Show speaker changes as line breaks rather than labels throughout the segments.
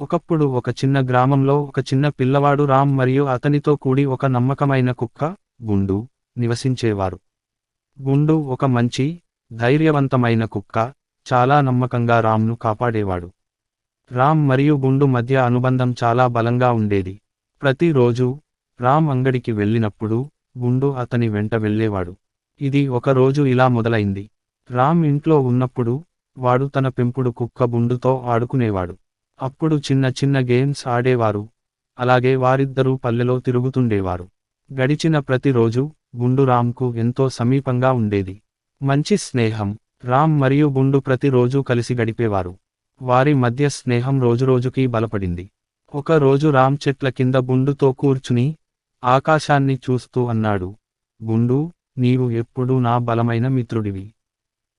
ఒకప్పుడు ఒక చిన్న గ్రామంలో ఒక చిన్న పిల్లవాడు రామ్ మరియు అతనితో కూడి ఒక నమ్మకమైన కుక్క గుండు నివసించేవారు. గుండు ఒక మంచి ధైర్యవంతమైన కుక్క చాలా నమ్మకంగా రామ్ను కాపాడేవాడు. రామ్ మరియు గుండు మధ్య అనుబంధం చాలా బలంగా ఉండేది. ప్రతిరోజు రామ్ అంగడికి వెళ్ళినప్పుడు గుండు అతని వెంట వెళ్ళేవాడు. ఇది ఒక రోజు ఇలా మొదలైంది. రామ్ ఇంట్లో ఉన్నప్పుడు వాడు తన పెంపుడు కుక్క గుండుతో ఆడుకునేవాడు. అప్పుడు చిన్న చిన్న గేమ్స్ ఆడేవారు. అలాగే వారిద్దరూ పల్లెలో తిరుగుతుండేవారు. గడిచిన ప్రతిరోజు గుండు రామ్కు ఎంతో సమీపంగా ఉండేది. మంచి స్నేహం. రామ్ మరియు గుండు ప్రతిరోజు కలిసి గడిపేవారు. వారి మధ్య స్నేహం రోజురోజుకీ బలపడింది. ఒక రోజు రామ్ చెట్ల కింద గుండుతో కూర్చుని ఆకాశాన్ని చూస్తూ అన్నాడు గుండు నీవు ఎప్పుడూ నా బలమైన మిత్రుడివి.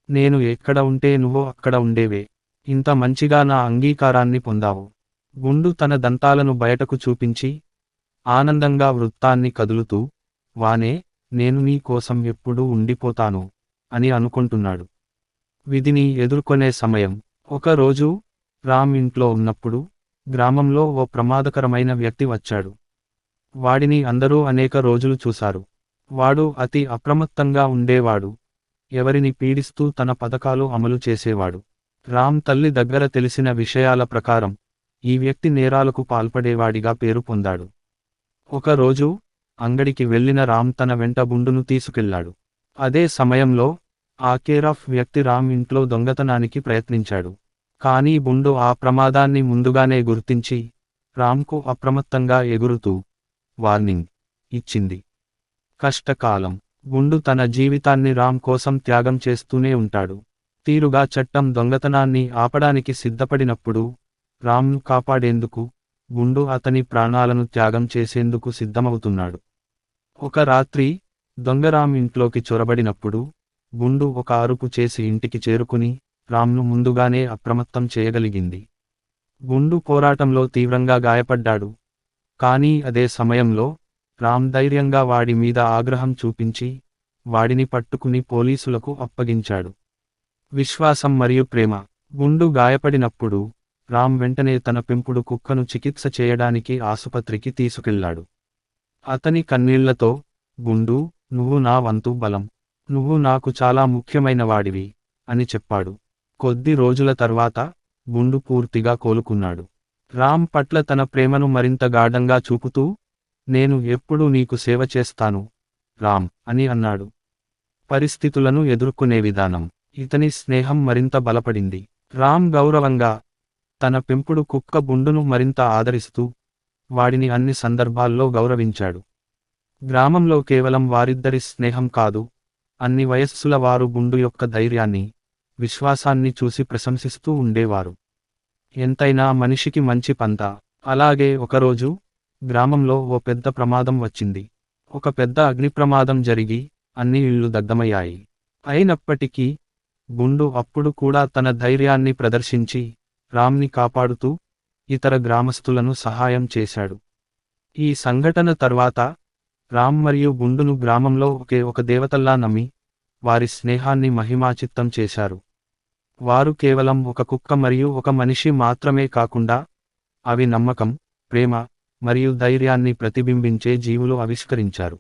నేను ఎక్కడ ఉంటే నువ్వు అక్కడ ఉండేవే. ఇంత మంచిగా నా అంగీకారాన్ని పొందావు. గుండు తన దంతాలను బయటకు చూపించి ఆనందంగా వృత్తాన్ని కదులుతూ వానే నేను నీ కోసం ఎప్పుడూ ఉండిపోతాను అని అనుకుంటున్నాడు. విధిని ఎదుర్కొనే సమయం. ఒక రోజు రామ్ ఇంట్లో ఉన్నప్పుడు గ్రామంలో ఓ ప్రమాదకరమైన వ్యక్తి వచ్చాడు. వాడిని అందరూ అనేక రోజులు చూశారు. వాడు అతి అప్రమత్తంగా ఉండేవాడు. ఎవరిని పీడిస్తూ తన పథకాలు అమలు చేసేవాడు. రామ్ తల్లి దగ్గర తెలిసిన విషయాల ప్రకారం ఈ వ్యక్తి నేరాలకు పాల్పడేవాడిగా పేరు పొందాడు. ఒకరోజు అంగడికి వెళ్ళిన రామ్ తన వెంట బుండును తీసుకెళ్ళాడు. అదే సమయంలో ఆ కేరాఫ్ వ్యక్తి రామ్ ఇంట్లో దొంగతనానికి ప్రయత్నించాడు. కానీ బుండు ఆ ప్రమాదాన్ని ముందుగానే గుర్తించి రామ్కు అప్రమత్తంగా ఎగురుతూ వార్నింగ్ ఇచ్చింది. కష్టకాలం గుండు తన జీవితాన్ని రామ్ కోసం త్యాగం చేస్తూనే ఉంటాడు. తీరుగా చట్టం దొంగతనాన్ని ఆపడానికి సిద్ధపడినప్పుడు రామ్ను కాపాడేందుకు గుండు అతని ప్రాణాలను త్యాగం చేసేందుకు సిద్ధమవుతున్నాడు. ఒక రాత్రి దొంగరామ్ ఇంట్లోకి చొరబడినప్పుడు గుండు ఒక అరుపు చేసి ఇంటికి చేరుకుని రామ్ను ముందుగానే అప్రమత్తం చేయగలిగింది. గుండు పోరాటంలో తీవ్రంగా గాయపడ్డాడు. కానీ అదే సమయంలో రామ్ ధైర్యంగా వాడి మీద ఆగ్రహం చూపించి వాడిని పట్టుకుని పోలీసులకు అప్పగించాడు. విశ్వాసం మరియు ప్రేమ. గుండు గాయపడినప్పుడు రామ్ వెంటనే తన పెంపుడు కుక్కను చికిత్స చేయడానికి ఆసుపత్రికి తీసుకెళ్ళాడు. అతని కన్నీళ్ళతో గుండు నువ్వు నా వంతు బలం. నువ్వు నాకు చాలా ముఖ్యమైన వాడివి అని చెప్పాడు. కొద్ది రోజుల తర్వాత గుండు పూర్తిగా కోలుకున్నాడు. రామ్ పట్ల తన ప్రేమను మరింత గాఢంగా చూపుతూ నేను ఎప్పుడూ నీకు సేవ చేస్తాను రామ్ అని అన్నాడు. పరిస్థితులను ఎదుర్కొనే విధానం. ఇతని స్నేహం మరింత బలపడింది. రామ్ గౌరవంగా తన పెంపుడు కుక్క బుండును మరింత ఆదరిస్తూ వాడిని అన్ని సందర్భాల్లో గౌరవించాడు. గ్రామంలో కేవలం వారిద్దరి స్నేహం కాదు అన్ని వయస్సుల వారు గుండు యొక్క ధైర్యాన్ని విశ్వాసాన్ని చూసి ప్రశంసిస్తూ ఉండేవారు. ఎంతైనా మనిషికి మంచి పంత. అలాగే ఒకరోజు గ్రామంలో ఓ పెద్ద ప్రమాదం వచ్చింది. ఒక పెద్ద అగ్ని ప్రమాదం జరిగి అన్ని ఇళ్ళు దగ్ధమయ్యాయి. అయినప్పటికీ గుండు అప్పుడు కూడా తన ధైర్యాన్ని ప్రదర్శించి రామ్ని కాపాడుతూ ఇతర గ్రామస్తులను సహాయం చేశాడు. ఈ సంఘటన తర్వాత రామ్ మరియు గుండును గ్రామంలో ఒకే ఒక దేవతల్లా నమ్మి వారి స్నేహాన్ని మహిమాచిత్తం చేశారు. వారు కేవలం ఒక కుక్క మరియు ఒక మనిషి మాత్రమే కాకుండా అవి నమ్మకం ప్రేమ మరియు ధైర్యాన్ని ప్రతిబింబించే జీవులు ఆవిష్కరించారు.